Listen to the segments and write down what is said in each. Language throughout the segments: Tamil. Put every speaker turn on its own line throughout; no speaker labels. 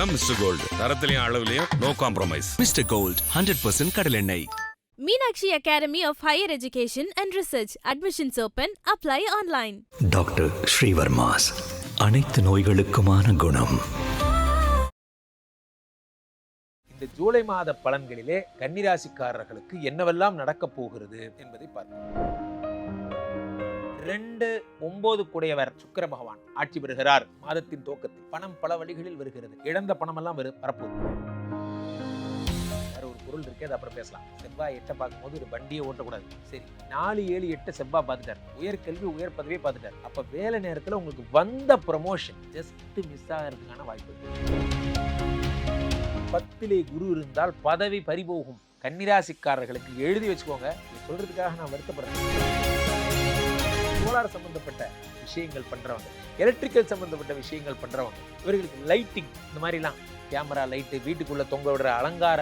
தான் மிஸ்டர் கோல்டு தரத்திலையும் அளவுலையும் no compromise
Mister Gold hundred percent கடலெண்ணெய்
Meenakshi Academy of Higher Education and Research. Admissions open. Apply online.
Doctor Srivarma's அனைத்து நோய்களுக்குமான குணம்
இந்த ஜூலை மாத பலன்களிலே கன்னிராசிக்காரர்களுக்கு என்னவெல்லாம் நடக்கப் போகிறது என்பதை பார்ப்போம் ரெண்டு ஒன்பது குடையவர் சுக்கர பகவான் ஆட்சி பெறுகிறார். மாதத்தின் துவக்கத்தில் பணம் பல வழிகளில் வருகிறது. இழந்த பணமெல்லாம் வரு வரப்போகுது. வேற ஒரு பொருள் இருக்கு அது அப்புறம் பேசலாம். செவ்வாய் எட்டை பார்க்கும்போது ஒரு வண்டியை ஓட்டக்கூடாது. சரி நாலு ஏழு எட்டு செவ்வாய் பார்த்துட்டார். உயர்கல்வி உயர் பதவியே பார்த்துட்டார். அப்ப வேலை நேரத்தில் உங்களுக்கு வந்த ப்ரமோஷன் ஜஸ்ட் மிஸ் ஆகிறதுக்கான வாய்ப்பு பத்திலே குரு இருந்தால் பதவி பறிபோகும். கன்னிராசிக்காரர்களுக்கு எழுதி வச்சுக்கோங்க. சொல்றதுக்காக நான் வருத்தப்படுறேன். சோலார் சம்மந்தப்பட்ட விஷயங்கள் பண்ணுறவங்க எலக்ட்ரிக்கல் சம்மந்தப்பட்ட விஷயங்கள் பண்ணுறவங்க இவர்களுக்கு லைட்டிங் இந்த மாதிரிலாம் கேமரா லைட்டு வீட்டுக்குள்ளே தொங்க விடுற அலங்கார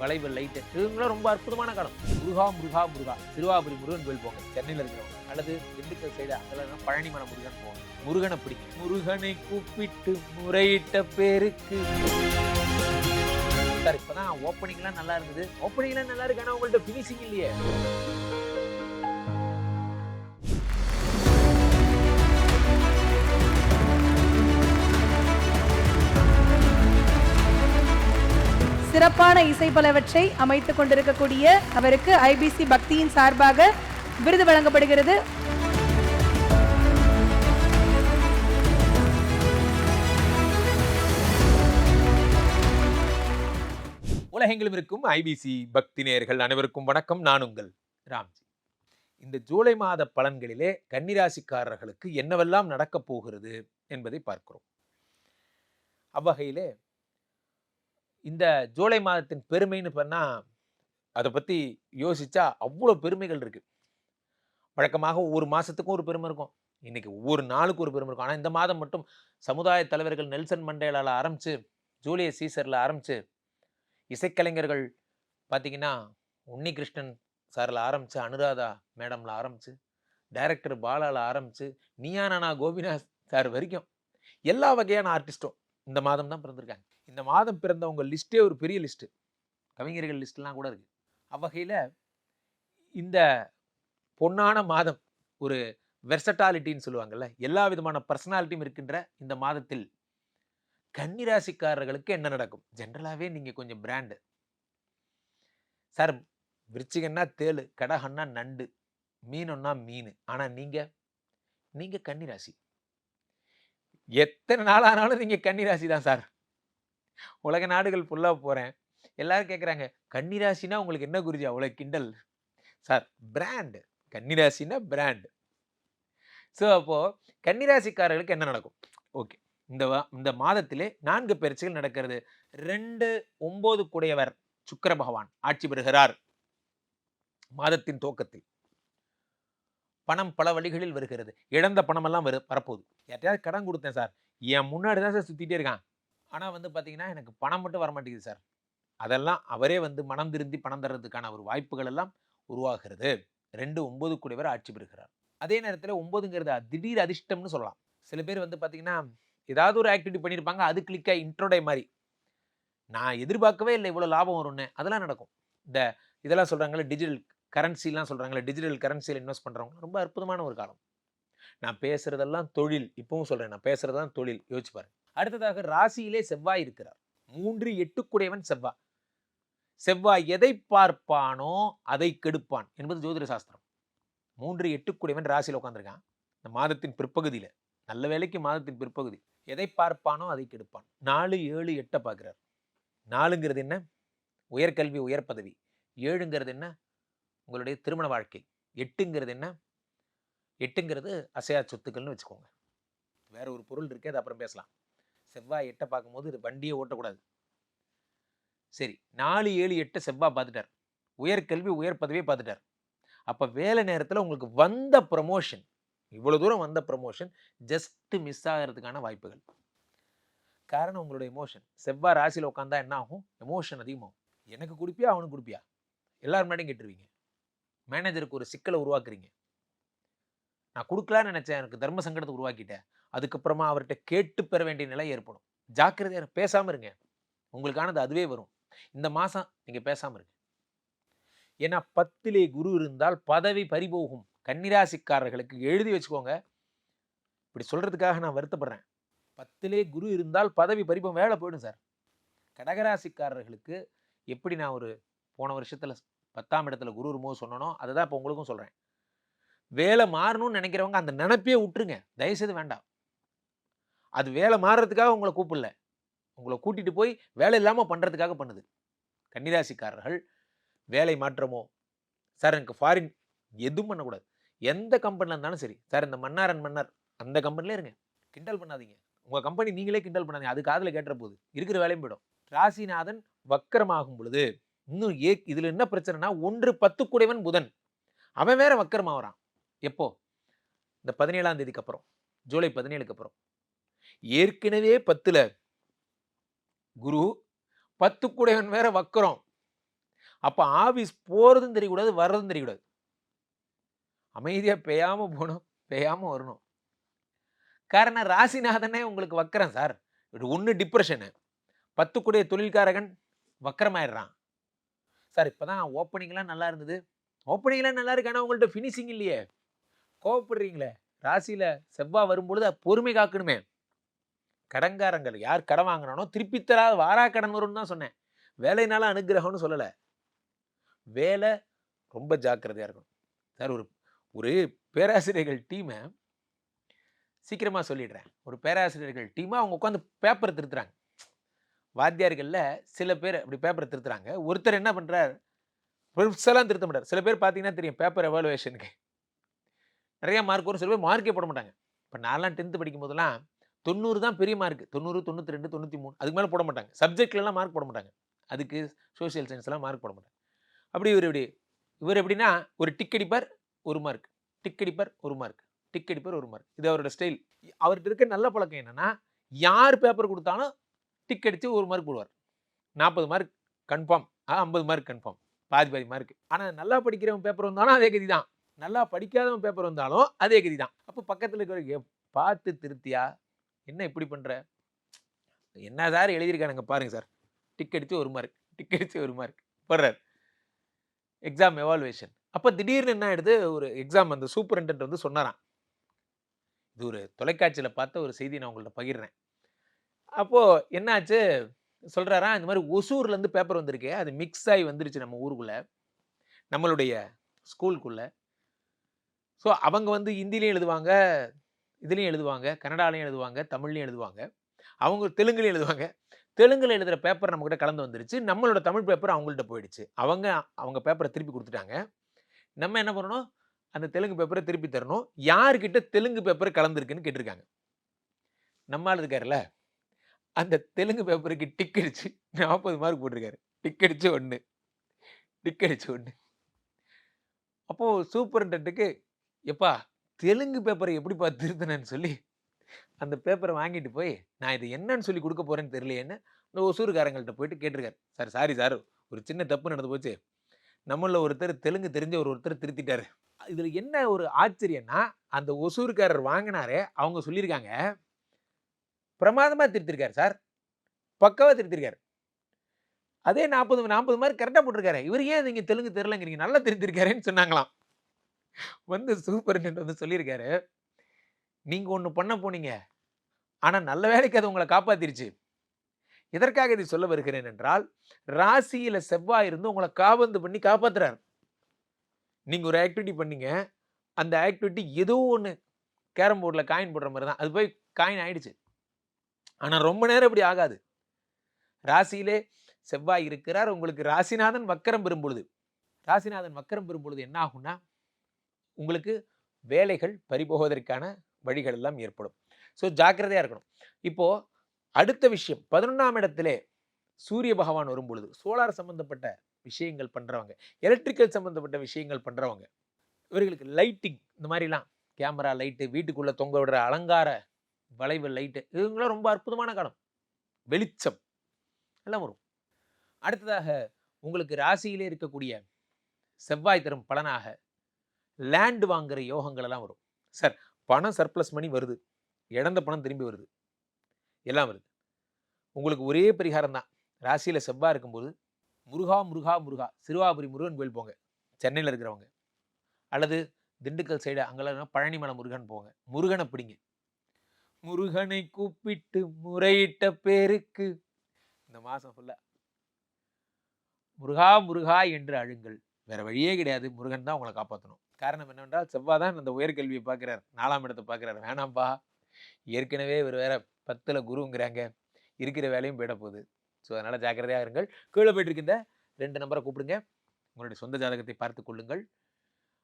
வளைவு லைட்டு இதுங்களாம் ரொம்ப அற்புதமான காலம். முருகா முருகா முருகா திருவாபுரி முருகன் கோயில் போங்க சென்னையில் இருக்கிறவங்க அல்லது திண்டுக்கல் சைடு அங்கெல்லாம் பழனிமலை முருகன் போவாங்க. முருகனை பிடிக்கும். முருகனை கூப்பிட்டு முறையிட்ட பேருக்கு. சார் இப்பதான் ஓப்பனிங்லாம் நல்லா இருந்தது. ஓப்பனிங்லாம் நல்லா இருக்கு ஆனால் உங்கள்கிட்ட ஃபினிஷிங் இல்லையே.
சிறப்பான இசை பலவற்றை அமைத்துக் கொண்டிருக்கக்கூடிய அவருக்கு ஐபிசி பக்தியின் சார்பாக விருது வழங்கப்படுகிறது.
உலகெங்கிலும் இருக்கும் ஐபிசி பக்தி நேயர்கள் அனைவருக்கும் வணக்கம். நான் உங்கள் ராம்ஜி. இந்த ஜூலை மாத பலன்களிலே கன்னிராசிக்காரர்களுக்கு என்னவெல்லாம் நடக்கப் போகிறது என்பதை பார்க்கிறோம். அவ்வகையிலே இந்த ஜூலை மாதத்தின் பெருமைன்னு பண்ணால் அதை பற்றி யோசித்தா அவ்வளோ பெருமைகள் இருக்குது வழக்கமாக ஒவ்வொரு மாதத்துக்கும் ஒரு பெருமை இருக்கும். இன்னைக்கு ஒவ்வொரு நாளுக்கும் ஒரு பெருமை இருக்கும். ஆனால் இந்த மாதம் மட்டும் சமுதாய தலைவர்கள் நெல்சன் மண்டேலால் ஆரம்பித்து ஜூலியஸ் சீசரில் ஆரம்பித்து இசைக்கலைஞர்கள் பார்த்தீங்கன்னா உன்னிகிருஷ்ணன் சாரில் ஆரம்பித்து அனுராதா மேடமில் ஆரம்பித்து டைரக்டர் பாலாவில் ஆரம்பித்து நீயானா கோபிநாத் சார் வரைக்கும் எல்லா வகையான ஆர்டிஸ்ட்டும் இந்த மாதம் தான் பிறந்திருக்காங்க. இந்த மாதம் பிறந்தவங்க லிஸ்ட்டே ஒரு பெரிய லிஸ்ட்டு. கவிஞர்கள் லிஸ்ட்லாம் கூட இருக்குது அவ்வகையில் இந்த பொன்னான மாதம் ஒரு வெர்சட்டாலிட்டின்னு சொல்லுவாங்கல்ல எல்லா விதமான பர்சனாலிட்டியும் இருக்கின்ற இந்த மாதத்தில் கன்னிராசிக்காரர்களுக்கு என்ன நடக்கும்? ஜென்ரலாகவே நீங்கள் கொஞ்சம் பிராண்டு. சார் விருச்சிகன்னா தேளு கடகன்னா நண்டு மீனொன்னா மீன். ஆனால் நீங்கள் நீங்கள் கன்னிராசி. எத்தனை நாள் ஆனாலும் நீங்கள் கன்னிராசி தான் சார். உலக நாடுகள் ஃபுல்லாக போகிறேன் எல்லாரும் கேட்குறாங்க கன்னிராசினா உங்களுக்கு என்ன குருஜி? அவ்வளோ கிண்டல். சார் பிராண்டு கன்னிராசினா பிராண்டு ஸோ அப்போது கன்னிராசிக்காரர்களுக்கு என்ன நடக்கும்? ஓகே இந்த வா- இந்த மாதத்திலே நான்கு பயிற்சிகள் நடக்கிறது. ரெண்டு ஒன்பது கூடையவர் சுக்கர பகவான் ஆட்சி பெறுகிறார். மாதத்தின் துவக்கத்தில். பணம் பல வழிகளில் வருகிறது. இழந்த பணமெல்லாம் வரு வரப்போகுது. யார்ட்டையாவது கடன் கொடுத்தேன் சார். என் முன்னாடி தான் சார் சுற்றிட்டே இருக்கான். ஆனால் வந்து பார்த்தீங்கன்னா எனக்கு பணம் மட்டும் வர மாட்டேங்குது சார். அதெல்லாம் அவரே வந்து மனம் திருந்தி பணம் தர்றதுக்கான ஒரு வாய்ப்புகள் எல்லாம் உருவாகிறது. ரெண்டு ஒன்பது குடையவர் ஆட்சி பெறுகிறார். அதே நேரத்தில் ஒம்பதுங்கிறது திடீர் அதிர்ஷ்டம்னு சொல்லலாம். சில பேர் வந்து பார்த்தீங்கன்னா ஏதாவது ஒரு ஆக்டிவிட்டி பண்ணியிருப்பாங்க அது கிளிக்காக இன்ட்ரோடே மாதிரி. நான் எதிர்பார்க்கவே இல்லை இவ்வளோ லாபம் வரும்னு. அதெல்லாம் நடக்கும். இந்த இதெல்லாம் சொல்கிறாங்களே டிஜிட்டல் கரன்சிலாம் சொல்கிறாங்களே டிஜிட்டல் கரன்சியில் இன்வெஸ்ட் பண்ணுறவங்க ரொம்ப அற்புதமான ஒரு காலம். நான் பேசுறதெல்லாம் தொழில் இப்பவும் சொல்கிறேன் நான் பேசுறதெல்லாம் தொழில் யோசிச்சு பாருங்க. அடுத்ததாக ராசியிலே செவ்வாய் இருக்கிறார். மூன்று எட்டுக்குடையவன் செவ்வாய். செவ்வாய் எதை பார்ப்பானோ அதை கெடுப்பான் என்பது ஜோதிட சாஸ்திரம். மூன்று எட்டுக்குடையவன் ராசியில் உட்காந்துருக்கான் இந்த மாதத்தின் பிற்பகுதியில் நல்ல வேலைக்கு மாதத்தின் பிற்பகுதி. எதை பார்ப்பானோ அதை கெடுப்பான். நாலு ஏழு எட்டை பார்க்குறார். நாலுங்கிறது என்ன? உயர்கல்வி உயர் பதவி. ஏழுங்கிறது என்ன? உங்களுடைய திருமண வாழ்க்கை. எட்டுங்கிறது என்ன? எட்டுங்கிறது அசையா சொத்துக்கள்னு வச்சுக்கோங்க. வேற ஒரு பொருள் இருக்கு அது அப்புறம் பேசலாம். செவ்வாய் எட்டை பார்க்கும்போது இது வண்டியை ஓட்டக்கூடாது. சரி நாலு ஏழு எட்டு செவ்வாய் பார்த்துட்டார். உயர்கல்வி உயர் பதவியை பார்த்துட்டார். அப்போ வேலை நேரத்தில் உங்களுக்கு வந்த ப்ரமோஷன் இவ்வளோ தூரம் வந்த ப்ரமோஷன் ஜஸ்ட்டு மிஸ் ஆகிறதுக்கான வாய்ப்புகள். காரணம் உங்களோட எமோஷன் செவ்வாய் ராசியில் உட்காந்தா என்ன ஆகும்? எமோஷன் அதிகமாகும். எனக்கு கொடுப்பியா? அவனுக்கு கொடுப்பியா? எல்லாரும் முன்னாடியும் கேட்டுருவீங்க. மேனேஜருக்கு ஒரு சிக்கலை உருவாக்குறீங்க. நான் கொடுக்கலான்னு நினச்சேன் எனக்கு தர்ம சங்கடத்தை உருவாக்கிட்டேன். அதுக்கப்புறமா அவர்கிட்ட கேட்டு பெற வேண்டிய நிலை ஏற்படும். ஜாக்கிரதையாக பேசாமல் பேசாம இருங்க. உங்களுக்கானது அதுவே வரும். இந்த மாசம் நீங்க பேசாம இருங்க. ஏன்னா பத்திலே குரு இருந்தால் பதவி பறிபோகும். கன்னிராசிக்காரர்களுக்கு எழுதி வச்சுக்கோங்க. இப்படி சொல்றதுக்காக நான் வருத்தப்படுறேன். பத்திலே குரு இருந்தால் பதவி பறிப்போம் வேலை போயிடும் சார். கடகராசிக்காரர்களுக்கு எப்படி நான் ஒரு போன வருஷத்துல பத்தாம் இடத்துல குரு இருக்கும்போது சொன்னனோ அதை தான் இப்போ உங்களுக்கும் சொல்கிறேன் வேலை மாறணும்னு நினைக்கிறவங்க அந்த நினைப்பே விட்டுருங்க. தயவுசெய்து வேண்டாம். அது வேலை மாறுறதுக்காக உங்களை கூப்பிடல. உங்களை கூட்டிட்டு போய் வேலை இல்லாமல் பண்ணுறதுக்காக பண்ணுது. கன்னிராசிக்காரர்கள் வேலை மாற்றமோ சார் எனக்கு ஃபாரின் எதுவும் பண்ணக்கூடாது. எந்த கம்பெனியில் இருந்தாலும் சரி சார் இந்த மன்னாரன் மன்னர் அந்த கம்பெனிலே இருங்க. கிண்டல் பண்ணாதீங்க. உங்கள் கம்பெனி நீங்களே கிண்டல் பண்ணாதீங்க. அது காதில் கேட்டுற போகுது இருக்கிற வேலையும் போயிடும். ராசிநாதன் வக்கரமாகும் பொழுது இன்னும் ஏ இதில் என்ன பிரச்சனைனா ஒன்று பத்து குடைவன் புதன். அவன் வேற வக்கரமாகறான் எப்போ? இந்த பதினேழாம் தேதிக்கு அப்புறம். ஜூலை பதினேழுக்கு அப்புறம். ஏற்கனவே பத்தில் குரு பத்து கூடைவன் வேற வக்கரம். அப்போ ஆபீஸ் போகிறதும் தெரியக்கூடாது வர்றதும் தெரியக்கூடாது. அமைதியாக பெய்யாமல் போகணும் பெய்யாமல் வரணும். காரணம் ராசிநாதனே உங்களுக்கு வக்கரம் சார். ஒன்று டிப்ரெஷனு பத்து குடைய தொழில்காரகன் வக்கரமாயிடுறான். சார் இப்போ தான் ஓப்பனிங்லாம் நல்லா இருந்தது. ஓப்பனிங்லாம் நல்லா இருக்கு. ஆனால் உங்கள்ட்ட ஃபினிஷிங் இல்லையே. கோவப்படுறீங்களே. ராசியில் செவ்வாய் வரும்பொழுது பொறுமை காக்கணுமே. கடன்காரங்கள் யார் கடன் வாங்கினானோ திருப்பி தராத வாரா கடன் வரும்னு தான் சொன்னேன். வேலைனால அனுகிரகம்னு சொல்லலை. வேலை ரொம்ப ஜாக்கிரதையாக இருக்கணும். சார் ஒரு ஒரு பேராசிரியர்கள் டீமை சீக்கிரமாக சொல்லிடுறேன். ஒரு பேராசிரியர்கள் டீமை அவங்க உட்காந்து பேப்பர் திருத்துறாங்க. வாத்தியார்களில் சில பேர் அப்படி பேப்பரை திருத்துறாங்க. ஒருத்தர் என்ன பண்ணுறார் பெருசெல்லாம் திருத்த மாட்டார். சில பேர் பார்த்தீங்கன்னா தெரியும் பேப்பர் எவாலுவேஷனுக்கு நிறைய மார்க் வரும். சில பேர் மார்க்கே போட மாட்டாங்க. இப்போ நான்லாம் டென்த்து படிக்கும் போதெல்லாம் தொண்ணூறு தான் பெரிய மார்க் தொண்ணூறு தொண்ணூற்றி ரெண்டு தொண்ணூற்றி மூணு அதுக்கு மேலே போட மாட்டாங்க. சப்ஜெக்ட்லலாம் மார்க் போட மாட்டாங்க. அதுக்கு சோஷியல் சயின்ஸ்லாம் மார்க் போட மாட்டாங்க. அப்படி இவர் இப்படி இவர் எப்படின்னா ஒரு டிக் அடிப்பார் ஒரு மார்க் டிக் அடிப்பார் ஒரு மார்க் டிக் அடிப்பார் ஒரு மார்க் இது அவரோட ஸ்டைல் அவர்கிட்ட இருக்க நல்ல பழக்கம் என்னென்னா யார் பேப்பர் கொடுத்தாலும் டிக் அடித்து ஒரு மார்க் போடுவார். நாற்பது மார்க் கன்ஃபார்ம் ஐம்பது மார்க் கன்ஃபார்ம் பாதி பாதி மார்க் ஆனால் நல்லா படிக்கிறவன் பேப்பர் வந்தாலும் அதே கதி தான். நல்லா படிக்காதவன் பேப்பர் வந்தாலும் அதே கதி தான். அப்போ பக்கத்தில் இருக்கிற பார்த்து திருத்தியா? என்ன இப்படி பண்ணுற என்ன சார் எழுதியிருக்கானுங்க பாருங்கள் சார். டிக் அடித்து ஒரு மார்க் டிக் அடித்து ஒரு மார்க் போடுறார். எக்ஸாம் எவால்வேஷன் அப்போ திடீர்னு என்ன ஆயிடுது? ஒரு எக்ஸாம் அந்த சூப்பரண்டன்ட் வந்து சொன்னாராம். இது ஒரு தொலைக்காட்சியில் பார்த்த ஒரு செய்தி நான் உங்கள்கிட்ட பகிர்றேன். அப்போது என்னாச்சு? சொல்கிறாரா இந்த மாதிரி ஒசூர்லேருந்து பேப்பர் வந்திருக்கு அது மிக்ஸ் ஆகி வந்துருச்சு நம்ம ஊருக்குள்ளே நம்மளுடைய ஸ்கூலுக்குள்ளே ஸோ அவங்க வந்து ஹிந்திலையும் எழுதுவாங்க இதுலேயும் எழுதுவாங்க கன்னடாலையும் எழுதுவாங்க தமிழ்லையும் எழுதுவாங்க. அவங்க தெலுங்குலையும் எழுதுவாங்க. தெலுங்கில் எழுதுகிற பேப்பர் நம்மக்கிட்ட கலந்து வந்துருச்சு. நம்மளோட தமிழ் பேப்பர் அவங்கள்ட்ட போயிடுச்சு. அவங்க அவங்க பேப்பரை திருப்பி கொடுத்துட்டாங்க. நம்ம என்ன பண்ணணும்? அந்த தெலுங்கு பேப்பரை திருப்பி தரணும். யார்கிட்ட தெலுங்கு பேப்பர் கலந்துருக்குன்னு கேட்டிருக்காங்க. நம்மால் இருக்காருல்ல? அந்த தெலுங்கு பேப்பருக்கு டிக் அடிச்சு நாற்பது மார்க் போட்டிருக்காரு. டிக் அடிச்சு ஒன்று டிக் அடிச்சு ஒன்று அப்போது சூப்பரண்டன்ட்டுக்கு எப்பா தெலுங்கு பேப்பரை எப்படிப்பா திருத்தினேன்னு சொல்லி அந்த பேப்பரை வாங்கிட்டு போய் நான் இது என்னன்னு சொல்லி கொடுக்க போறேன்னு தெரியலையேன்னு இந்த ஒசூருக்காரங்கள்ட்ட போயிட்டு கேட்டிருக்காரு. Sir sorry sir. ஒரு சின்ன தப்பு நடந்து போச்சு. நம்மளில் ஒருத்தர் தெலுங்கு தெரிஞ்ச ஒரு ஒருத்தர் திருத்திட்டாரு. இதில் என்ன ஒரு ஆச்சரியன்னா அந்த ஒசூருக்காரர் வாங்கினாரே அவங்க சொல்லியிருக்காங்க பிரமாதமாக திருத்திருக்காரு சார். பக்காவாக திருத்திருக்காரு. அதே நாற்பது நாற்பது மார்க் கரெக்டாக போட்டிருக்காரு. இவர் ஏன் நீங்கள் தெலுங்கு தெரிலங்கிறீங்க நல்லா திருத்திருக்காருன்னு சொன்னாங்களாம். வந்து சூப்பரிண்டென்ட் வந்து சொல்லியிருக்காரு. நீங்கள் ஒன்று பண்ண போனீங்க. ஆனால் நல்ல வேலைக்கு அது உங்களை காப்பாத்திருச்சு. எதற்காக இதை சொல்ல வருகிறேன் என்றால் ராசியில் செவ்வாய் இருந்து உங்களை காபந்து பண்ணி காப்பாத்துறாரு. நீங்கள் ஒரு ஆக்டிவிட்டி பண்ணீங்க. அந்த ஆக்டிவிட்டி ஏதோ ஒன்று கேரம் போர்டில் காயின் போடுற மாதிரி தான். அது போய் காயின் ஆயிடுச்சு. ஆனால் ரொம்ப நேரம் இப்படி ஆகாது. ராசியிலே செவ்வாய் இருக்கிறார். உங்களுக்கு ராசிநாதன் வக்கரம் பெறும் பொழுது ராசிநாதன் வக்கரம் பெறும் பொழுது என்ன ஆகும்னா உங்களுக்கு வேலைகள் பறிபோவதற்கான வழிகள் எல்லாம் ஏற்படும். ஸோ ஜாக்கிரதையாக இருக்கணும். இப்போது அடுத்த விஷயம் பதினொன்றாம் இடத்திலே சூரிய பகவான் வரும் பொழுது சோலார் சம்மந்தப்பட்ட விஷயங்கள் பண்ணுறவங்க எலக்ட்ரிக்கல் சம்மந்தப்பட்ட விஷயங்கள் பண்ணுறவங்க இவர்களுக்கு லைட்டிங் இந்த மாதிரிலாம் கேமரா லைட்டு வீட்டுக்குள்ளே தொங்க விடுற அலங்கார வளைவு லைட்டு இதுங்களாம் ரொம்ப அற்புதமான காலம் வெளிச்சம். எல்லாம் வரும். அடுத்ததாக உங்களுக்கு ராசியிலே இருக்கக்கூடிய செவ்வாய் தரும் பலனாக லேண்டு வாங்குற யோகங்கள் எல்லாம் வரும். சார் பணம் சர்ப்ளஸ் மணி வருது. இழந்த பணம் திரும்பி வருது. எல்லாம் வருது. உங்களுக்கு ஒரே பரிகாரம் தான். ராசியில் செவ்வாய் இருக்கும்போது முருகா முருகா முருகா சிறுவாபுரி முருகன் கோயில் போங்க. சென்னையில் இருக்கிறவங்க. அல்லது திண்டுக்கல் சைடு அங்கெல்லாம் பழனிமலை முருகன் போங்க. முருகனை பிடிங்க. முருகனை கூப்பிட்டு முறையிட்ட பேருக்கு. இந்த மாதம் ஃபுல்லாக முருகா முருகா என்று அழுங்கள். வேற வழியே கிடையாது. முருகன் தான் உங்களை காப்பாற்றணும் காரணம் என்னவென்றால் செவ்வாய் தான் அந்த உயர்கல்வியை பார்க்குறாரு. நாலாம் இடத்தை பார்க்குறாரு. வேணாம்ப்பா ஏற்கனவே இவர் வேற பத்தில் குருங்கிறாங்க. இருக்கிற வேலையும் போயிட போகுது. ஸோ அதனால் ஜாக்கிரதையாக இருங்கள். கீழே போயிட்டுருக்கு இந்த ரெண்டு நம்பரை கூப்பிடுங்க. உங்களுடைய சொந்த ஜாதகத்தை பார்த்து கொள்ளுங்கள்.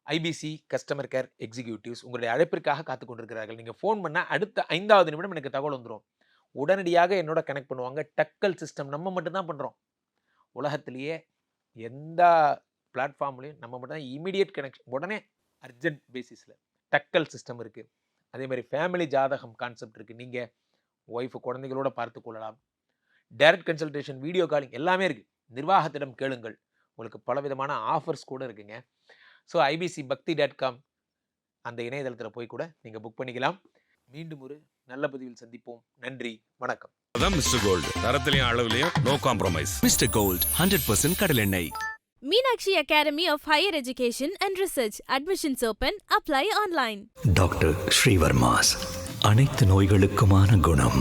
ஐபிசி கஸ்டமர் கேர் எக்ஸிக்யூட்டிவ்ஸ் உங்களுடைய அழைப்பிற்காக காத்து கொண்டிருக்கிறார்கள். நீங்கள் ஃபோன் பண்ணால் அடுத்த ஐந்தாவது நிமிடம் எனக்கு தகவல் வந்துடும் உடனடியாக என்னோட கனெக்ட் பண்ணுவாங்க. டக்கல் சிஸ்டம் நம்ம மட்டும்தான் பண்ணுறோம் உலகத்திலேயே எந்த பிளாட்ஃபார்ம்லையும் நம்ம மட்டும் தான் இமீடியட் கனெக்ஷன் உடனே அர்ஜென்ட் பேசிஸில் டக்கல் சிஸ்டம் இருக்குது அதே மாதிரி ஃபேமிலி ஜாதகம் கான்செப்ட் இருக்குது நீங்கள் ஒய்ஃபு குழந்தைகளோட பார்த்து கொள்ளலாம். டைரக்ட் கன்சல்டேஷன் வீடியோ காலிங் எல்லாமே இருக்குது நிர்வாகத்திடம் கேளுங்கள். உங்களுக்கு பலவிதமான ஆஃபர்ஸ் கூட இருக்குங்க. So IBC Bhakti dot com அந்த இணையதளத்தில் போய் கூட நீங்கள் புக் பண்ணிக்கலாம். மீண்டும் ஒரு நல்ல பதிவில் சந்திப்போம். நன்றி. வணக்கம்.
அதான் மிஸ்டர் கோல்டு தரத்திலையும் அளவுலையும் no compromise
Mister Gold hundred percent கடலெண்ணெய்
Meenakshi Academy of Higher Education and Research. Admissions open. Apply online.
Doctor Srivarma's. அனைத்து நோய்களுக்குமான குணம்.